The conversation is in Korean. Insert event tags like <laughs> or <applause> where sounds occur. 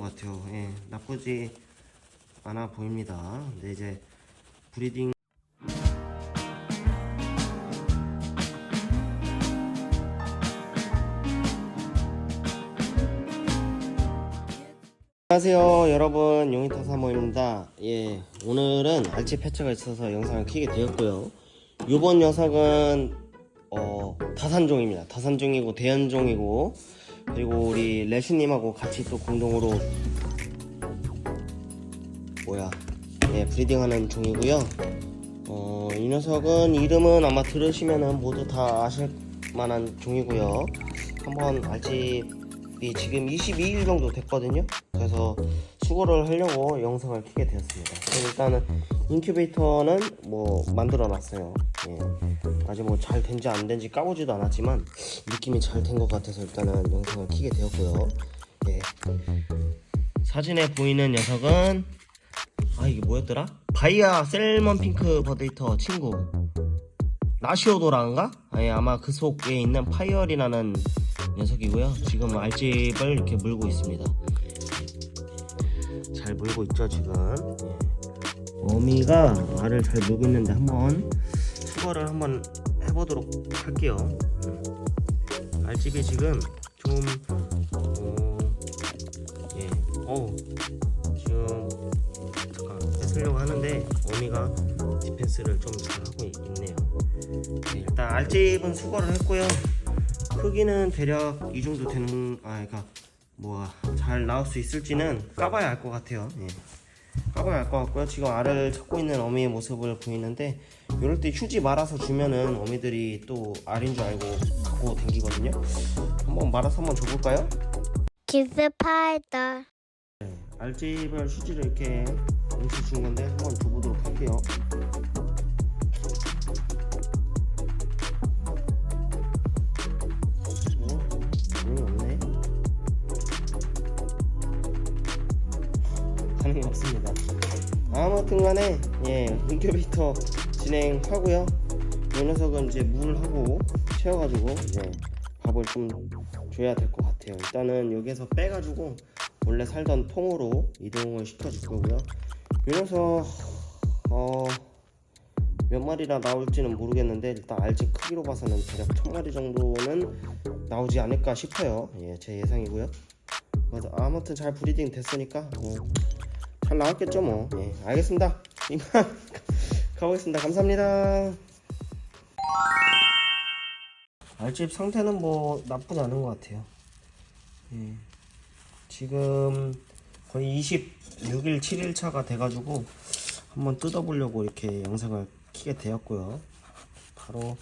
것 같아요. 예, 나쁘지 않아 보입니다. 근데 이제 브리딩 안녕하세요 여러분 용인타 사모입니다 예 오늘은 알치 패치가 있어서 영상을 키게 되었고요 이번 녀석은 어 다산종입니다 다산종이고 대연종이고 그리고 우리 레시님하고 같이 또 공동으로 뭐야 예 브리딩하는 종이고요. 어, 이 녀석은 이름은 아마 들으시면은 모두 다 아실 만한 종이고요. 한번 알집이 지금 22일 정도 됐거든요. 그래서 수거를 하려고 영상을 키게 되었습니다. 일단은 인큐베이터는 뭐 만들어 놨어요 예. 아직 뭐 잘 된지 안 된지 까보지도 않았지만 느낌이 잘 된 것 같아서 일단은 영상을 키게 되었고요 예. 사진에 보이는 녀석은 아 이게 뭐였더라? 바이아 셀먼 핑크 버데이터 친구 나시오도라인가? 아니 아마 그 속에 있는 파이어리라는 녀석이고요 지금 알집을 이렇게 물고 있습니다 잘 물고 있죠 지금 예. 어미가 알을 잘 물고 있는데 한번 수거를 한번 해보도록 할게요 음. 알집이 지금 좀 어, 예. 어우 지금 잠깐 뺏으려고 하는데 어미가 디펜스를 좀 잘하고 있- 있네요 네, 일단 알집은 수거를 했고요 크기는 대략 이 정도 되는 아 그러니까 뭐야 잘 나올 수 있을지는 까봐야 알 것 같아요 예. 까봐야 알것 같고요 지금 알을 찾고 있는 어미의 모습을 보이는데 이럴 때 휴지 말아서 주면은 어미들이 또 알인 줄 알고 갖고 댕기거든요 한번 말아서 한번 줘볼까요? 키스 파이터 알집을 휴지를 이렇게 음식 준 건데 한번 줘보도록 할게요. 반응이 없습니다. 아무튼 간에 예 인큐베이터 진행하고요. 이 녀석은 이제 물하고 채워가지고 이제 밥을 좀 줘야 될 것 같아요. 일단은 여기서 빼가지고 원래 살던 통으로 이동을 시켜줄 거고요. 이 녀석 어, 몇 마리나 나올지는 모르겠는데 일단 알집 크기로 봐서는 대략 천 마리 정도는 나오지 않을까 싶어요. 예, 제 예상이고요. 맞아, 아무튼 잘 브리딩 됐으니까 뭐, 잘 나왔겠죠 뭐. 예, 알겠습니다. 이만 <laughs> 가보겠습니다. 감사합니다. 알집 상태는 뭐 나쁘지 않은 것 같아요. 예. 지금 거의 26일 7일 차가 돼가지고 한번 뜯어보려고 이렇게 영상을 키게 되었고요. 바로